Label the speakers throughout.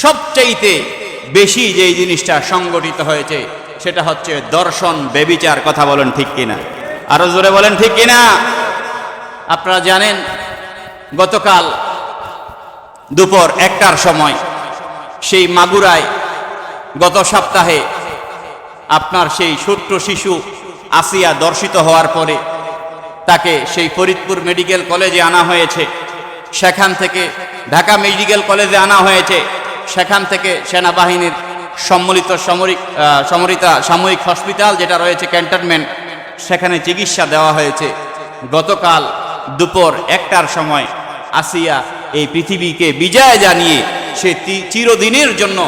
Speaker 1: সবচাইতে বেশি যেই জিনিসটা সংগঠিত হয়েছে, সেটা হচ্ছে দর্শন বেবিচার কথা বলেন ঠিক কিনা। আরও জোরে বলেন ঠিক কিনা? আপনারা জানেন, গতকাল দুপুর একটার সময় সেই মাগুরায় গত সপ্তাহে আপনার সেই ছোট্ট শিশু আসিয়া দর্শিত হওয়ার পরে তাকে সেই ফরিদপুর মেডিকেল কলেজে আনা হয়েছে। সেখান থেকে ঢাকা মেডিকেল কলেজে আনা হয়েছে। সেখান থেকে সেনাবাহিনীর সম্মিলিত সামরিক সমরিতা সাময়িক হসপিটাল যেটা রয়েছে ক্যান্টনমেন্ট, সেখানে চিকিৎসা দেওয়া হয়েছে। গতকাল দুপুর একটার সময় আসিয়া এই পৃথিবীকে বিজয় জানিয়ে সে চিরদিনের জন্য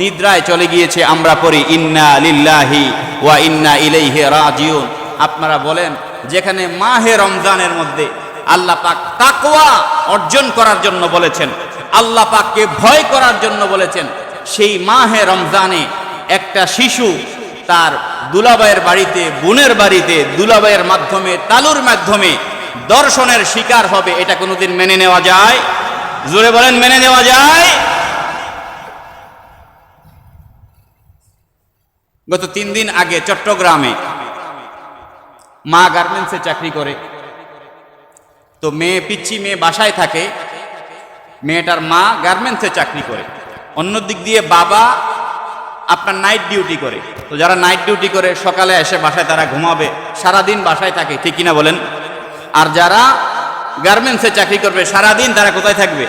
Speaker 1: নিদ্রায় চলে গিয়েছে। আমরা পড়ি, ইন্না লিল্লাহি ওয়া ইন্না ইলাইহি রাজিউন। আপনারা বলেন, যেখানে মাহে রমজানের মধ্যে আল্লাহ পাক তাকওয়া অর্জন করার জন্য বলেছেন। আল্লাহ পাককে ভয় করার জন্য বলেছেন। সেই মাহে রমজানে একটা শিশু তার দুলাবাইয়ের বাড়িতে, বোনের বাড়িতে, দুলাবাইয়ের মাধ্যমে, তালুর মাধ্যমে দর্শনের শিকার হবে, এটা কোনোদিন মেনে নেওয়া যায়? জোরে বলেন, মেনে নেওয়া যায়? গত তিন দিন আগে চট্টগ্রামে মা গার্মেন্টসে চাকরি করে। তো মেয়ে পিচ্ছি মেয়ে বাসায় থাকে। মেয়েটার মা গার্মেন্টসে চাকরি করে। অন্য দিক দিয়ে বাবা আপনার নাইট ডিউটি করে। তো যারা নাইট ডিউটি করে, সকালে এসে বাসায় তারা ঘুমাবে। সারাদিন বাসায় থাকে, ঠিক কিনা বলেন? আর যারা গার্মেন্টসে চাকরি করবে, সারাদিন তারা কোথায় থাকবে?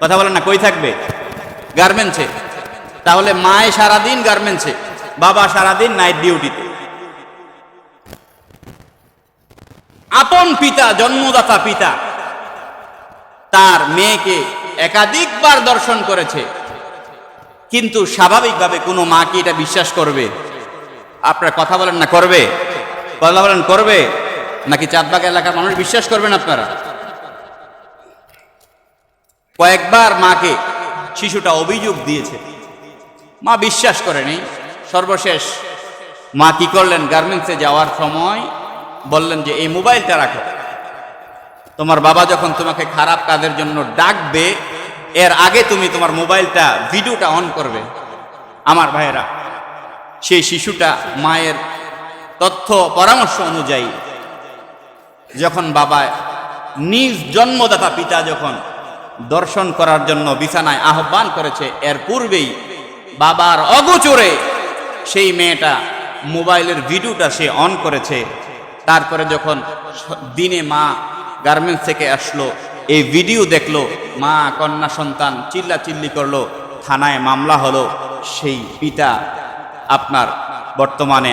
Speaker 1: কথা বলেন না, কই থাকবে? গার্মেন্টসে। তাহলে মায় সারাদিন গার্মেন্টসে, বাবা সারাদিন নাইট ডিউটিতে আপন পিতা, জন্মদাতা পিতা। তার মেয়েকে একাধিকবার দর্শন করেছে। কিন্তু স্বাভাবিকভাবে কোনো মা কি এটা বিশ্বাস করবে? আপনারা কথা বলেন না, করবে? কথা বলেন, করবে? নাকি চাঁদবাগ এলাকার মানুষ বিশ্বাস করবেন আপনারা? কয়েকবার মাকে শিশুটা অভিযোগ দিয়েছে। মা বিশ্বাস করেনি। সর্বশেষ মা কি করলেন? গার্মেন্টসে যাওয়ার সময় বললেন যে, এই মোবাইলটা রাখো। তোমার বাবা যখন তোমাকে খারাপ কাজের জন্য ডাকবে, এর আগে তুমি তোমার মোবাইলটা, ভিডিওটা অন করবে। আমার ভাইয়েরা, সেই শিশুটা মায়ের তথ্য, পরামর্শ অনুযায়ী যখন বাবা নিজ জন্মদাতা পিতা যখন দর্শন করার জন্য বিছানায় আহ্বান করেছে, এর পূর্বেই বাবার অগোচরে সেই মেয়েটা মোবাইলের ভিডিওটা সে অন করেছে। তারপরে যখন দিনে মা গার্মেন্টস থেকে আসলো, এই ভিডিও দেখল, মা, কন্যা, সন্তান চিল্লা চিল্লি করল, থানায় মামলা হলো, সেই পিতা আপনার বর্তমানে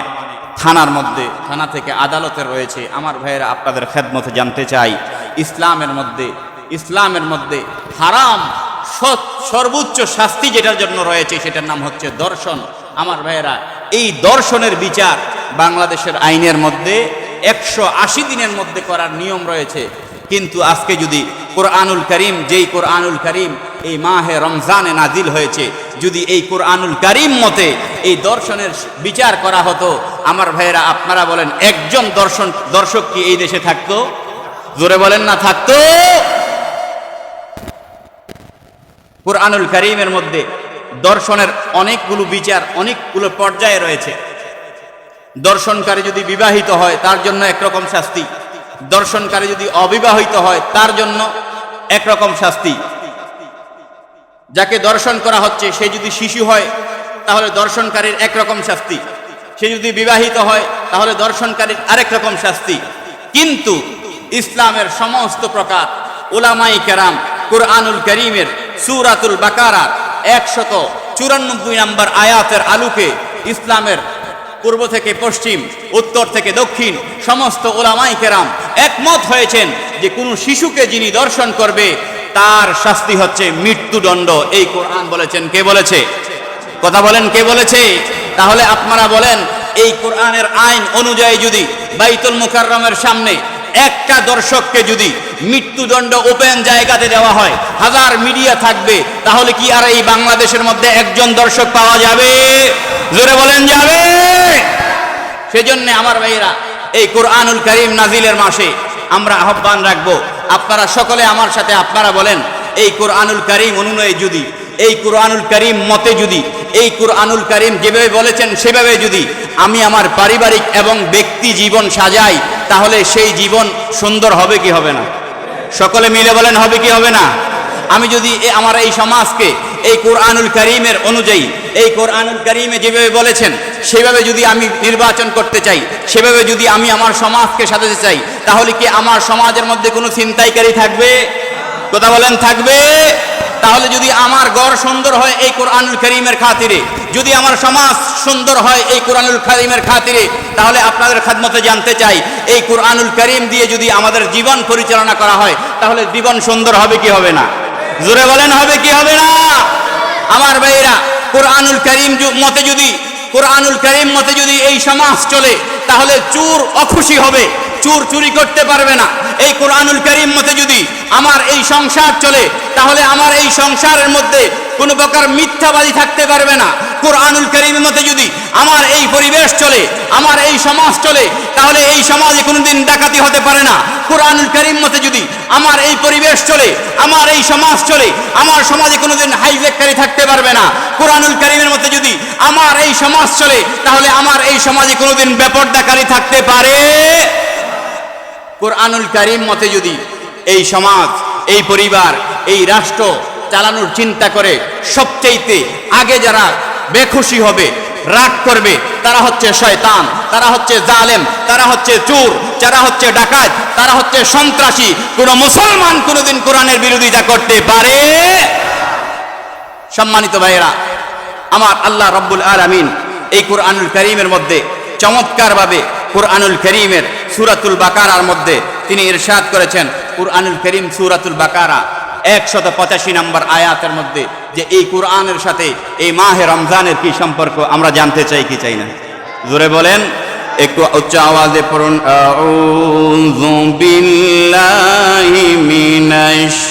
Speaker 1: থানার মধ্যে, থানা থেকে আদালতে রয়েছে। আমার ভাইয়েরা, আপনাদের খেদমতে জানতে চাই। ইসলামের মধ্যে ইসলামের মধ্যে হারাম সর্বোচ্চ শাস্তি যেটার জন্য রয়েছে, সেটার নাম হচ্ছে দর্শন। আমার ভাইয়েরা, এই দর্শনের বিচার বাংলাদেশের আইনের মধ্যে একশো আশি দিনের মধ্যে করার নিয়ম রয়েছে। কিন্তু আজকে যদি কোরআনুল করিম, যেই কোরআনুল করিম এই মাহে রমজানে নাজিল হয়েছে, যদি এই কোরআনুল করিম মতে এই দর্শনের বিচার করা হতো, আমার ভাইয়েরা আপনারা বলেন, একজন দর্শন, দর্শক কি এই দেশে থাকতো? জোরে বলেন না, থাকতো? কোরআনুল করিমের মধ্যে দর্শনের অনেকগুলো বিচার, অনেকগুলো পর্যায়ে রয়েছে। দর্শনকারী যদি বিবাহিত হয়, তার জন্য একরকম শাস্তি। দর্শনকারী যদি অবিবাহিত হয়, তার জন্য একরকম শাস্তি। যাকে দর্শন করা হচ্ছে, সে যদি শিশু হয়, তাহলে দর্শনকারীর একরকম শাস্তি। সে যদি বিবাহিত হয়, তাহলে দর্শনকারীর আরেক রকম শাস্তি। কিন্তু ইসলামের সমস্ত প্রকার ওলামাই কেরাম, কুরআনুল করিমের সুরাতুল বাকারা, একশত চুরানব্বই নম্বর আয়াতের আলোকে ইসলামের পূর্ব থেকে পশ্চিম, উত্তর থেকে দক্ষিণ, সমস্ত ওলামাই কেরাম একমত হয়েছেন যে কোনো শিশুকে যিনি দর্শন করবে, তার শাস্তি হচ্ছে মৃত্যুদণ্ড। এই কোরআন বলেছেন, কে বলেছে? কথা বলেন, কে বলেছে? তাহলে আপনারা বলেন, এই কোরআনের আইন অনুযায়ী যদি বাইতুল মুকাররমের সামনে একটা দর্শককে যদি মৃত্যুদণ্ড ওপেন জায়গাতে দেওয়া হয়, হাজার মিডিয়া থাকবে, তাহলে কি আর এই বাংলাদেশের মধ্যে একজন দর্শক পাওয়া যাবে? জোরে বলেন, যাবে। সেজন্য আমার ভাইয়েরা, এই কোরআনুল করিম নাজিলের মাসে আমরা আহ্বান রাখব। আপনারা সকলে আমার সাথে, আপনারা বলেন, এই কোরআনুল করিম অনুযায়ী যদি, এই কুরআনুল করিম মতে যদি, এই কুরআনুল করিম যেভাবে বলেছেন সেভাবে যদি আমি আমার পারিবারিক এবং ব্যক্তি জীবন সাজাই, তাহলে সেই জীবন সুন্দর হবে কি হবে না? সকলে মিলে বলেন, হবে কি হবে না? আমি যদি আমার এই সমাজকে এই কোরআনুল করিমের অনুযায়ী, এই কোরআনুল করিমে যেভাবে বলেছেন, সেভাবে যদি আমি নির্বাচন করতে চাই, সেভাবে যদি আমি আমার সমাজকে সাজাতে চাই, তাহলে কি আমার সমাজের মধ্যে কোনো ছিনতাইকারী থাকবে? কথা বলেন, থাকবে? তাহলে যদি আমার গড় সুন্দর হয় এই কোরআনুল করিমের খাতিরে, যদি আমার সমাজ সুন্দর হয় এই কোরআনুল করিমের খাতিরে, তাহলে আপনাদের খাদমতে জানতে চাই, এই কোরআনুল করিম দিয়ে যদি আমাদের জীবন পরিচালনা করা হয়, তাহলে জীবন সুন্দর হবে কি হবে না? জোরে বলেন, হবে কি হবে না? আমার ভাইয়েরা, কোরআনুল করিম মতে যদি, কোরআনুল করিম মতে যদি এই সমাজ চলে, তাহলে চুর অখুশি হবে, চুর চুরি করতে পারবে না। এই কোরআনুল করিম মতে যদি আমার এই সংসার চলে, তাহলে আমার এই সংসারের মধ্যে কোনো প্রকার মিথ্যাবাদী থাকতে পারবে না। কোরআনুল করিমের মতে যদি আমার এই পরিবেশ চলে, আমার এই সমাজ চলে, তাহলে এই সমাজে কোনোদিন ডাকাতি হতে পারে না। কোরআনুল করিম মতে যদি আমার এই পরিবেশ চলে, আমার এই সমাজ চলে, আমার সমাজে কোনোদিন হাইজেককারী থাকতে পারবে না। কোরআনুল করিমের মতে যদি আমার এই সমাজ চলে, তাহলে আমার এই সমাজে কোনোদিন বেপর্দাকারী থাকতে পারে। কোরআনুল করিম মতে যদি এই সমাজ, এই পরিবার, এই রাষ্ট্র চালানোর চিন্তা করে সবচেয়েতে আগে যারা বেখুশি হবে, রাগ করবে, তারা হচ্ছে শয়তান, তারা হচ্ছে জালেম, তারা হচ্ছে চোর, যারা হচ্ছে ডাকাত, তারা হচ্ছে সন্ত্রাসী। কোন মুসলমান কোনোদিন কোরআনের বিরোধিতা করতে পারে? সম্মানিত ভাইয়েরা, আমার আল্লাহ রব্বুল আলামিন এই কোরআনুল করিমের মধ্যে চমৎকারভাবে কোরআনুল করিমের সুরাতুল বাকারার মধ্যে তিনি ইরশাদ করেছেন। কোরআনুল করিম সুরাতুল বাকারা একশত পঁচাশি নম্বর আয়াতের মধ্যে যে এই কোরআনের সাথে এই মাহে রমজানের কি সম্পর্ক আমরা জানতে চাই, কি চাই না? জোরে বলেন, একটু উচ্চ আওয়াজে পড়ুন। আউযু বিল্লাহি মিনাশ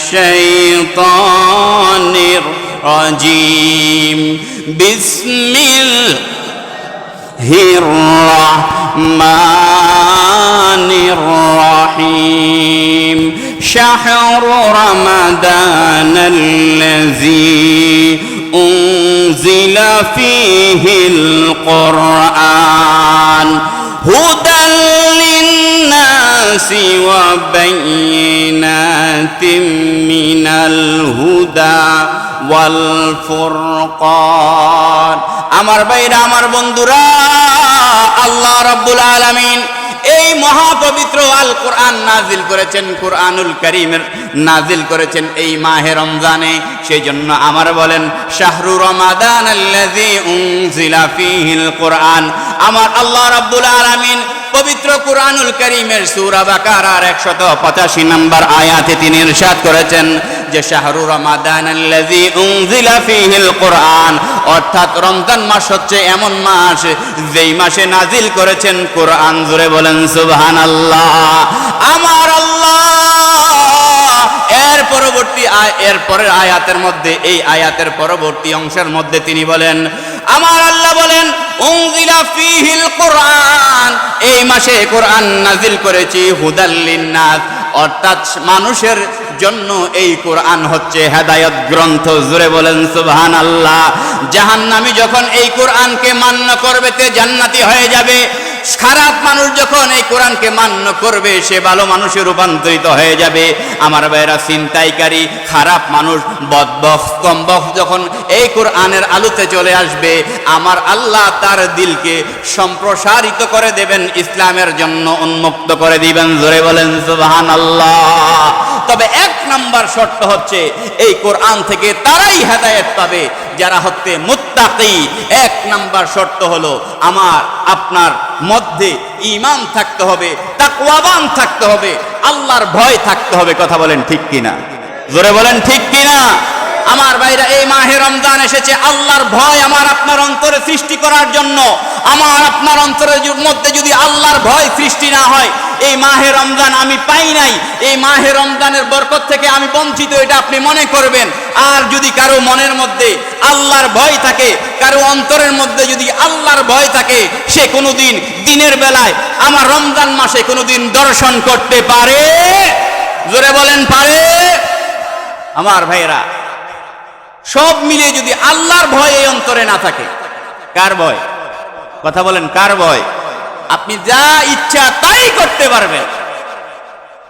Speaker 1: রাহিম। شهر رمضان الذي أنزل فيه القرآن هدى للناس وبينات من الهدى والفرقان আমার ভাইরা আমার বন্ধুরা আল্লাহ রাব্বুল আলামিন এই মহাপবিত্র আল কোরআন নাজিল করেছেন কোরআনুল করিমের নাজিল করেছেন এই মাহে রমজানে। সেই জন্য আমার বলেন, শাহরু রমাদান কোরআন। আমার আল্লাহ রাব্বুল আলামিন পবিত্র কোরআনুল করিমের সূরা বাকারার 185 নম্বর আয়াতে তিনি ইরশাদ করেছেন যে শাহরু রমাদান কোরআন, অর্থাৎ রমজান মাস হচ্ছে এমন মাস যেই মাসে নাজিল করেছেন কোরআন। জুড়ে বলেন, সুবহানাল্লাহ। আমার আল্লাহ। এর পরবর্তী এর পরের আয়াতের মধ্যে, এই আয়াতের পরবর্তী অংশের মধ্যে তিনি বলেন, আমার আল্লাহ বলেন, উনজিলা ফীহিল কোরআন। এই মাসে কোরআন নাজিল করেছি হুদাল্লিন অর্থাৎ মানুষের জন্য এই কোরআন হচ্ছে হেদায়ত গ্রন্থ। জুড়ে বলেন সুবহান আল্লাহ জাহান্নামী যখন এই কোরআনকে মান্য করবে, তে জান্নাতি হয়ে যাবে। খারাপ মানুষ যখন এই কোরআনকে মান্য করবে, সে ভালো মানুষে রূপান্তরিত হয়ে যাবে। আমার ভাইরা চিন্তাইকারী খারাপ মানুষ, বদবখ, কমবখ যখন এই কোরআনের আলোতে চলে আসবে, আমার আল্লাহ তার দিলকে সম্প্রসারিত করে দেবেন, ইসলামের জন্য উন্মুক্ত করে দিবেন। জোরে বলেন সুবহান আল্লাহ তবে এক নাম্বার শর্ত হচ্ছে, এই কোরআন থেকে তারাই হেদায়েত পাবে, যারা হচ্ছে মুত্তাকি। এক নাম্বার শর্ত হলো, আমার, আপনার মধ্যে ইমান থাকতে হবে, তাকওয়াবান থাকতে হবে, আল্লাহর ভয় থাকতে হবে, কথা বলেন ঠিক কিনা? জোরে বলেন ঠিক কিনা? আমার ভাইরা, এই মাহে রমজান এসেছে, আল্লাহর ভয় আমার আপনার অন্তরে সৃষ্টি করার জন্য। আমার আপনার অন্তরের মধ্যে যদি আল্লাহর ভয় সৃষ্টি না হয়, এই মাহে রমজান আমি পাই নাই। এই মাহে রমজানের বরকত থেকে আমি বঞ্চিত, এটা আপনি মনে করবেন। আর যদি কারও মনের মধ্যে আল্লাহর ভয় থাকে, কারও অন্তরের মধ্যে যদি আল্লাহর ভয় থাকে, সে কোনোদিন দিনের বেলায় আমার রমজান মাসে কোনোদিন দর্শন করতে পারে? জোরে বলেন, পারে? আমার ভাইয়েরা সব মিলিয়ে যদি আল্লাহর ভয় এই অন্তরে না থাকে, কার ভয়? কথা বলেন, কার ভয়? আপনি যা ইচ্ছা তাই করতে পারবেন।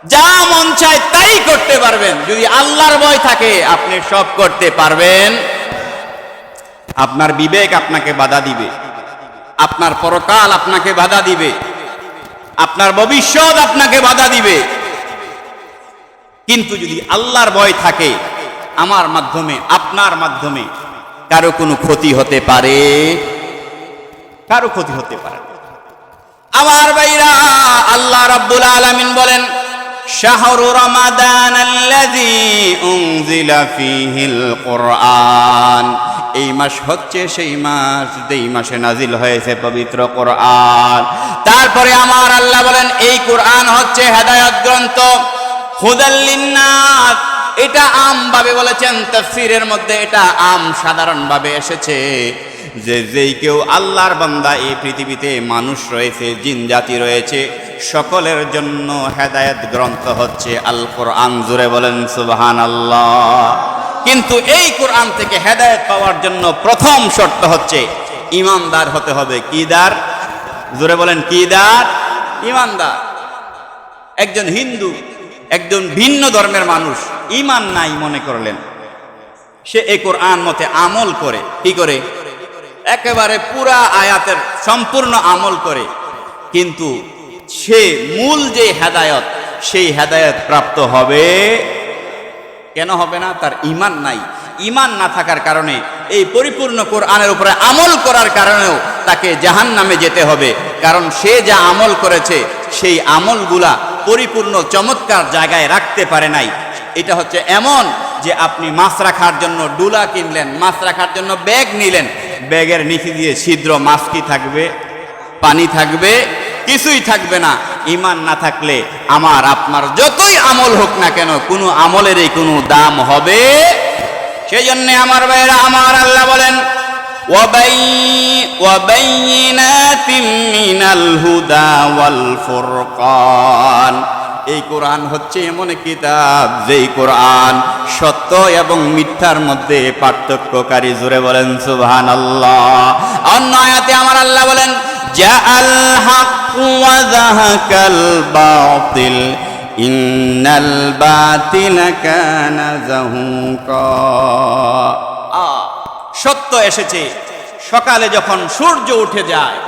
Speaker 1: যা মন চায় তাই করতে পারবেন। যদি আল্লাহর ভয় থাকে, আপনি সব করতে পারবেন। আপনার বিবেক আপনাকে বাধা দিবে। আপনার পরকাল আপনাকে বাধা দিবে। আপনার ভবিষ্যৎ আপনাকে বাধা দিবে। কিন্তু যদি আল্লাহর ভয় থাকে আমার মাধ্যমে, আপনার মাধ্যমে কারও কোনো ক্ষতি হতে পারে? কারও ক্ষতি হতে পারে। আমার ভাইরা, আল্লাহ রাব্বুল আলামিন বলেন, শাহরু রমাদান আল্লাযী উনজিলা ফীহিল কোরআন। এই মাস হচ্ছে সেই মাস, যেই মাসে নাজিল হয়েছে পবিত্র কোরআন। তারপরে আমার আল্লাহ বলেন, এই কোরআন হচ্ছে হেদায়ত গ্রন্থ। হুদাল্লিন্নাস এটা আম ভাবে বলেছেন, তফসিরের মধ্যে এটা আম সাধারণ ভাবে এসেছে। যে যেই কেউ আল্লাহর বান্দা এই পৃথিবীতে মানুষ রয়েছে, জিন জাতি রয়েছে, সকলের জন্য হেদায়েত গ্রন্থ হচ্ছে আল কোরআন জুড়ে বলেন সুবহান আল্লাহ কিন্তু এই কোরআন থেকে হেদায়েত পাওয়ার জন্য প্রথম শর্ত হচ্ছে ইমানদার হতে হবে। কিদার জুড়ে বলেন কিদার ইমানদার। একজন হিন্দু একজন ভিন্ন ধর্মের মানুষ ইমান নাই মনে করলেন। সে এই কোরআন মতে আমল করে, কি করে? একেবারে পুরা আয়াতের সম্পূর্ণ আমল করে। কিন্তু সে মূল যে হেদায়ত, সেই হেদায়ত প্রাপ্ত হবে। কেন হবে না? তার ইমান নাই। ইমান না থাকার কারণে এই পরিপূর্ণ কোরআনের উপরে আমল করার কারণেও তাকে জাহান নামে যেতে হবে। কারণ সে যা আমল করেছে, সেই আমলগুলা পরিপূর্ণ চমৎকার জায়গায় রাখতে পারে নাই। এটা হচ্ছে এমন যে আপনি মাছ রাখার জন্য ডুলা কিনলেন, মাছ রাখার জন্য ব্যাগ নিলেন। ব্যাগের নিচে দিয়ে ছিদ্র, মাছ কি থাকবে? পানি থাকবে? কিছুই থাকবে না। ইমান না থাকলে আমার, আপনার যতই আমল হোক না কেন, কোনো আমলেরই কোনো দাম হবে সেই জন্য আমার ভাইরা আমার আল্লাহ বলেন এই কোরআন হচ্ছে এমন কিতাব, যেই কোরআন সত্য এবং মিথ্যার মধ্যে পার্থক্যকারী। জুড়ে বলেন সুবহান আল্লাহ অন্য আয়াতে আমার আল্লাহ বলেন, জাআল আল্লাহ বাতিল। ইন্নাল বাতিলা কানা যাহুকা। আ, সত্য এসেছে সকালে যখন সূর্য উঠে যায়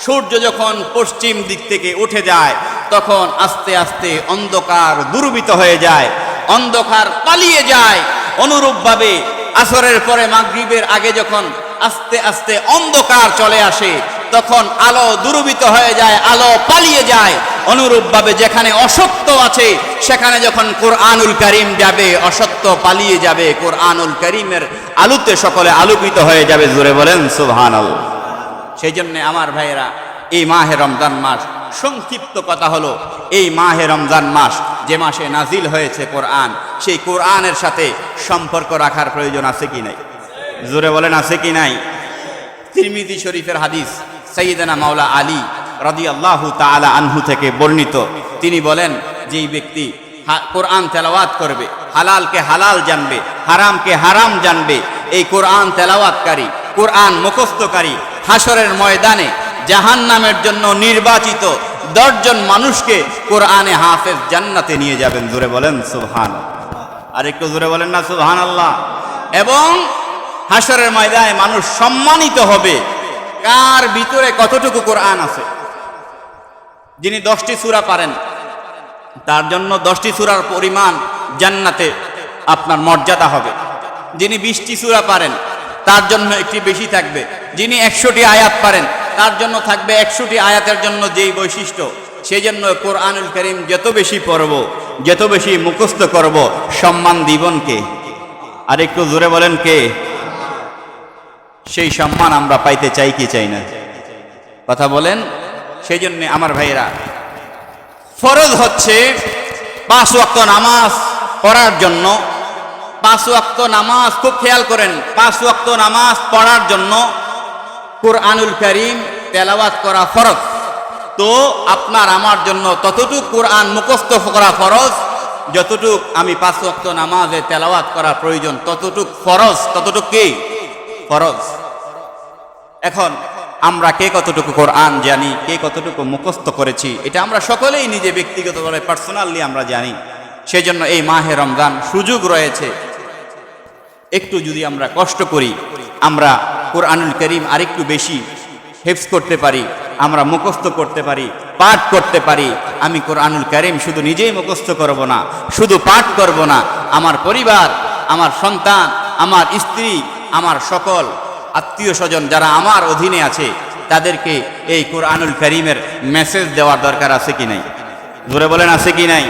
Speaker 1: সূর্য যখন পশ্চিম দিক থেকে উঠে যায় তখন আস্তে আস্তে অন্ধকার দুর্বিত হয়ে যায় অন্ধকার পালিয়ে যায়। অনুরূপভাবে আসরের পরে মাগরিবের আগে যখন আস্তে আস্তে অন্ধকার চলে আসে তখন আলো দুর্বিত হয়ে যায়, আলো পালিয়ে যায়, অনুরূপভাবে যেখানে অসত্য আছে, সেখানে যখন কোরআনুল করিম যাবে, অসত্য পালিয়ে যাবে, কোরআনুল করিমের আলুতে সকলে আলোকিত হয়ে যাবে জুড়ে বলেন, সুবহানাল্লাহ। সেই জন্যে আমার ভাইয়েরা, এই মাহে রমজান মাস সংক্ষিপ্ত কথা হলো, এই মাহে রমজান মাস যে মাসে নাজিল হয়েছে কোরআন, সেই কোরআনের সাথে সম্পর্ক রাখার প্রয়োজন আছে কি নাই? জোরে বলেন, আছে কি নাই? তিরমিজি শরীফের হাদিস সৈয়দনা মাওলা আলী রদি আল্লাহ তালা আনহু থেকে বর্ণিত। তিনি বলেন, যেই ব্যক্তি কোরআন তেলাওয়াত করবে, হালালকে হালাল জানবে, হারামকে হারাম জানবে, এই কোরআন তেলাওয়াতকারী, কোরআন মুখস্থকারী হাসরের ময়দানে জাহান নামের জন্য নির্বাচিত দশজন মানুষকে কোরআনে হাফেজ জান্নাতে নিয়ে যাবেন। জোরে বলেন সুবহান আর একটু জোরে বলেন না সুবহান আল্লাহ এবং হাসরের ময়দানে মানুষ সম্মানিত হবে। কার ভিতরে কতটুকু কোরআন আছে? যিনি দশটি সূরা পারেন, তার জন্য দশটি সূরার পরিমাণ জান্নাতে আপনার মর্যাদা হবে। যিনি বিশটি সূরা পারেন, তার জন্য একটি বেশি থাকবে। যিনি একশোটি আয়াত পারেন, তার জন্য থাকবে একশোটি আয়াতের জন্য যেই বৈশিষ্ট্য সেই জন্য কোরআনুল করিম যত বেশি পড়ব, যত বেশি মুখস্থ করব, সম্মান দিবনকে আর একটু জোরে বলেন কে? সেই সম্মান আমরা পাইতে চাই কি চাই না? কথা বলেন, সেই জন্য আমার ভাইয়েরা, ফরজ হচ্ছে পাঁচ ওয়াক্ত নামাজ পড়ার জন্য। পাঁচ ওয়াক্ত নামাজ খুব খেয়াল করেন, পাঁচ ওয়াক্ত নামাজ পড়ার জন্য কোরআনুল করিম তেলাওয়াত করা ফরজ। তো আপনার আমার জন্য ততটুকু কোরআন মুখস্থ করা ফরজ, যতটুক আমি পাঁচ ওয়াক্ত নামাজে তেলাওয়াত করা প্রয়োজন, ততটুক ফরজ, ততটুক কি? ফরজ। এখন আমরা কে কতটুকু কোরআন জানি, কে কতটুকু মুখস্থ করেছি, এটা আমরা সকলেই নিজে ব্যক্তিগতভাবে পার্সোনালি আমরা জানি। সেজন্য এই মাহে রমজান সুযোগ রয়েছে। একটু যদি আমরা কষ্ট করি, আমরা কোরআনুল করিম আরেকটু বেশি হেফস করতে পারি, আমরা মুখস্থ করতে পারি, পাঠ করতে পারি, আমি কোরআনুল করিম শুধু নিজেই মুখস্থ করব না, শুধু পাঠ করব না, আমার পরিবার, আমার সন্তান, আমার স্ত্রী আমার সকল আত্মীয় স্বজন যারা আমার অধীনে আছে, তাদেরকে এই কোরআনুল করিমের মেসেজ দেওয়ার দরকার আছে কি নাই? ধরে বলেন, আছে কি নাই?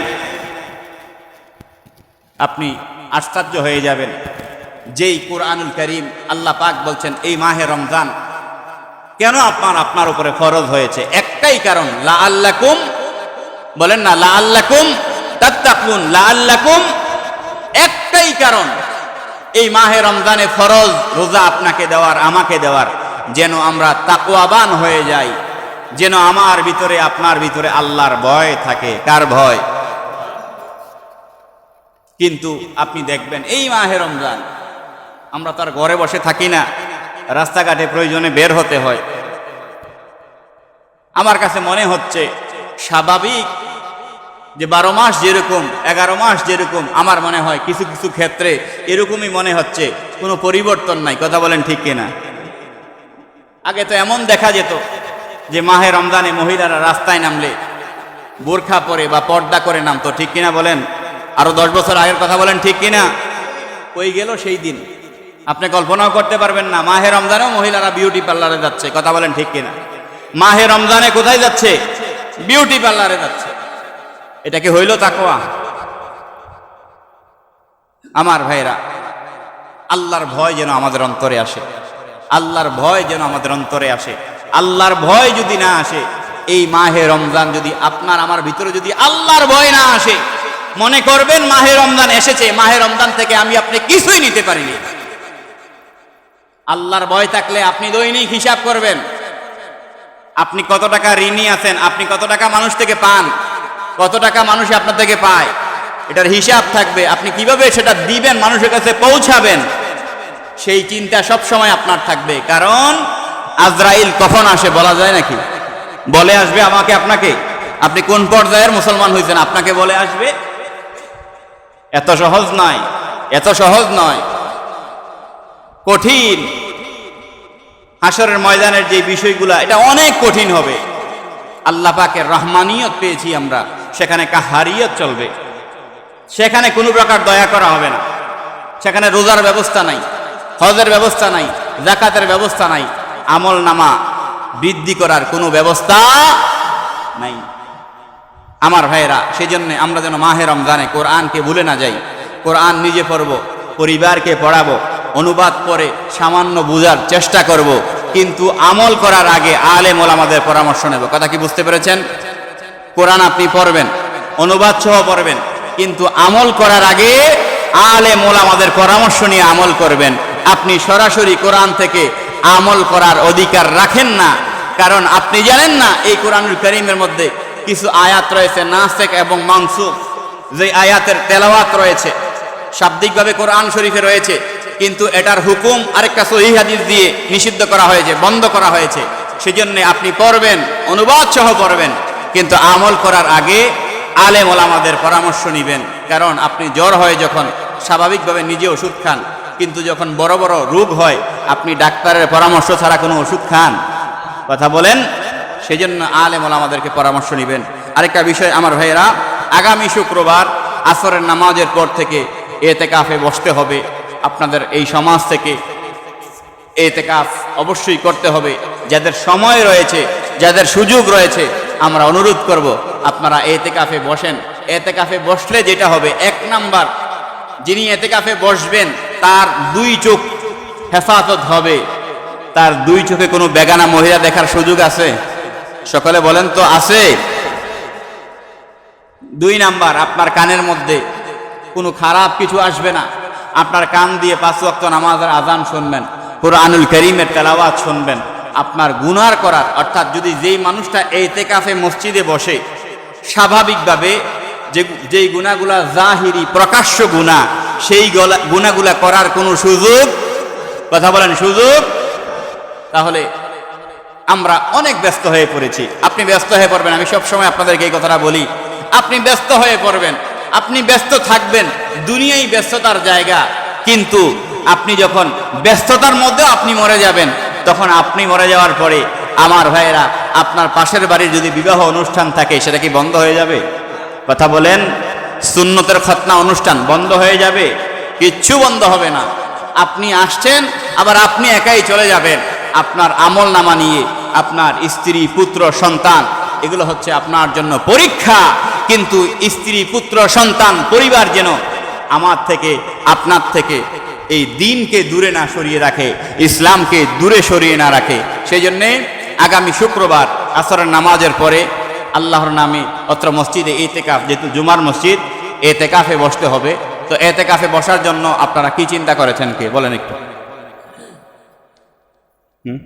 Speaker 1: আপনি আশ্চর্য হয়ে যাবেন। যেই কোরআনুল করিম আল্লাহ পাক বলছেন, এই মাহে রমজান কেন আপনার আপনার উপরে ফরজ হয়েছে? একটাই কারণ লা আল্লাকুম বলেন না লা আল্লাকুম তাত্তাকুন লা আল্লাকুম একটাই কারণ এই মাহে রমজানে ফরজ, রোজা আপনাকে দেওয়ার, আমাকে দেওয়ার। যেন আমরা তাকুয়াবান হয়ে যাই, যেন আমার ভিতরে, আপনার ভিতরে আল্লাহর ভয় থাকে। কার ভয়? কিন্তু আপনি দেখবেন, এই মাহে রমজান, আমরা তার ঘরে বসে থাকি না। রাস্তাঘাটে প্রয়োজনে বের হতে হয়। আমার কাছে মনে হচ্ছে, স্বাভাবিক যে বারো মাস যেরকম, এগারো মাস যেরকম, আমার মনে হয় কিছু কিছু ক্ষেত্রে এরকমই মনে হচ্ছে, কোনো পরিবর্তন নাই। কথা বলেন ঠিক কিনা? আগে তো এমন দেখা যেত যে মাহে রমজানে মহিলারা রাস্তায় নামলে, বোরখা পরে বা পর্দা করে নামতো, ঠিক কিনা বলেন? আরও দশ বছর আগের কথা বলেন ঠিক কিনা? কই গেল সেই দিন। আপনি কল্পনাও করতে পারবেন না, মাহে রমজানেও মহিলারা বিউটি পার্লারে যাচ্ছে, কথা বলেন ঠিক কিনা? মাহে রমজানে কোথায় যাচ্ছে? বিউটি পার্লারে যাচ্ছে। এটা কি হইল তাকোয়া আমার ভাইরা, আল্লাহর ভয় যেন আমাদের অন্তরে আসে। আল্লাহর ভয় যেন আমাদের অন্তরে আসে। আল্লাহর ভয় যদি না আসে, এই মাহে রমজান যদি আপনার, আমার ভিতরে যদি আল্লাহর ভয় না আসে, মনে করবেন মাহে রমজান এসেছে, মাহে রমজান থেকে আমি আপনি কিছুই নিতে পারিনি। আল্লাহর ভয় থাকলে আপনি দৈনিক হিসাব করবেন। আপনি কত টাকা ঋণী আছেন, আপনি কত টাকা মানুষ থেকে পান কত টাকা মানুষ আপনার থেকে পায়? এটার হিসাব থাকবে। আপনি কীভাবে সেটা দিবেন, মানুষের কাছে পৌঁছাবেন, সেই চিন্তা সব সময় আপনার থাকবে। কারণ আজরাইল কখন আসে বলা যায় নাকি? বলে আসবে আমাকে, আপনাকে। আপনি কোন পর্যায়ের মুসলমান হয়েছেন? আপনাকে বলে আসবে, এত সহজ নয়, এত সহজ নয়। কঠিন। হাসরের ময়দানের যে বিষয়গুলা, এটা অনেক কঠিন হবে। আল্লাহ পাকের রহমানিয়ত পেয়েছি আমরা। সেখানে কাহারিয়ত চলবে। সেখানে কোনো প্রকার দয়া করা হবে না। সেখানে রোজার ব্যবস্থা নাই, হজের ব্যবস্থা নাই জাকাতের ব্যবস্থা নাই, আমল নামা বৃদ্ধি করার কোনো ব্যবস্থা নাই। আমার ভাইয়েরা সেই জন্য আমরা যেন মাহে রমজানে কোরআনকে ভুলে না যাই। কোরআন নিজে পড়ব, পরিবারকে পড়াবো, অনুবাদ করে সামান্য বোঝার চেষ্টা করব, কিন্তু আমল করার আগে আলেম আমাদের পরামর্শ নেব। কথা কি বুঝতে পেরেছেন? কোরআন আপনি পড়বেন, অনুবাদ সহ পড়বেন, কিন্তু আমল করার আগে আলেম আমাদের পরামর্শ নিয়ে আমল করবেন। আপনি সরাসরি কোরআন থেকে আমল করার অধিকার রাখেন না, কারণ আপনি জানেন না এই কোরআনুল করিমের মধ্যে কিছু আয়াত রয়েছে, নাসেক এবং মানসুখ। যে আয়াতের তেলাওয়াত রয়েছে, শাব্দিকভাবে কোরআন শরীফে রয়েছে, কিন্তু এটার হুকুম আরেকটা সহি হাদিস দিয়ে নিষিদ্ধ করা হয়েছে, বন্ধ করা হয়েছে। সেজন্য আপনি পড়বেন, অনুবাদ সহ পড়বেন। কিন্তু আমল করার আগে আলেম ওলামাদের পরামর্শ নিবেন। কারণ আপনি জ্বর হয় যখন, স্বাভাবিকভাবে নিজে ওষুধ খান। কিন্তু যখন বড় বড় রোগ হয়, আপনি ডাক্তারের পরামর্শ ছাড়া কোনো ওষুধ খান। কথা বলেন? সেজন্য আলেম ওলামাদেরকে পরামর্শ নিবেন। আরেকটা বিষয়, আমার ভাইয়েরা, আগামী শুক্রবার আসরের নামাজের পর থেকে এতে কাফে বসতে হবে। আপনাদের এই সমাজ থেকে এতে কাফ অবশ্যই করতে হবে। যাদের সময় রয়েছে, যাদের সুযোগ রয়েছে আমরা অনুরোধ করব, আপনারা এতে কাফে বসেন। এতে কাফে বসলে যেটা হবে, এক নাম্বার, যিনি এতে কাফে বসবেন, তার দুই চোখ হেফাজত হবে। তার দুই চোখে কোনো বেগানা মহিলা দেখার সুযোগ আছে? সকলে বলেন তো, আছে। দুই নাম্বার, আপনার কানের মধ্যে কোনো খারাপ কিছু আসবে না। আপনার কান দিয়ে পাঁচ ওয়াক্ত নামাজের আজান শুনবেন, কোরআনুল করিমের তেলাওয়াত শুনবেন। আপনার গুনার করার, অর্থাৎ যদি যেই মানুষটা এই তেকাফে মসজিদে বসে, স্বাভাবিকভাবে যে যেই গুণাগুলা জাহিরি, প্রকাশ্য গুণা সেই গলা- গুণাগুলা করার কোনো সুযোগ, কথা বলেন সুযোগ? তাহলে আমরা অনেক ব্যস্ত হয়ে পড়েছি। আপনি ব্যস্ত হয়ে পড়বেন, আমি সবসময় আপনাদেরকে এই কথাটা বলি। আপনি ব্যস্ত হয়ে পড়বেন, আপনি ব্যস্ত থাকবেন, দুনিয়াই ব্যস্ততার জায়গা। কিন্তু আপনি যখন ব্যস্ততার মধ্যে আপনি মরে যাবেন তখন আপনি মরে যাওয়ার পরে আমার ভাইয়েরা, আপনার পাশের বাড়ির যদি বিবাহ অনুষ্ঠান থাকে, সেটা কি বন্ধ হয়ে যাবে? কথা বলেন, সুন্নতের খতনা অনুষ্ঠান বন্ধ হয়ে যাবে, কিচ্ছু বন্ধ হবে না। আপনি আসছেন, আবার আপনি একাই চলে যাবেন। আপনার আমল নামা নিয়ে আপনার স্ত্রী, পুত্র, সন্তান, এগুলো হচ্ছে আপনার জন্য পরীক্ষা। কিন্তু স্ত্রী, পুত্র, সন্তান, পরিবার যেন আমার থেকে, আপনার থেকে এই দিনকে দূরে না সরিয়ে রাখে, ইসলামকে দূরে সরিয়ে না রাখে। সেই জন্যে আগামী শুক্রবার আসরের নামাজের পরে আল্লাহর নামে অত্র মসজিদে এতেকাফ, যেহেতু জুমার মসজিদ, এতেকাফে বসতে হবে। তো এতেকাফে বসার জন্য আপনারা কি চিন্তা করেছেন কে? বলেন একটু। হুম?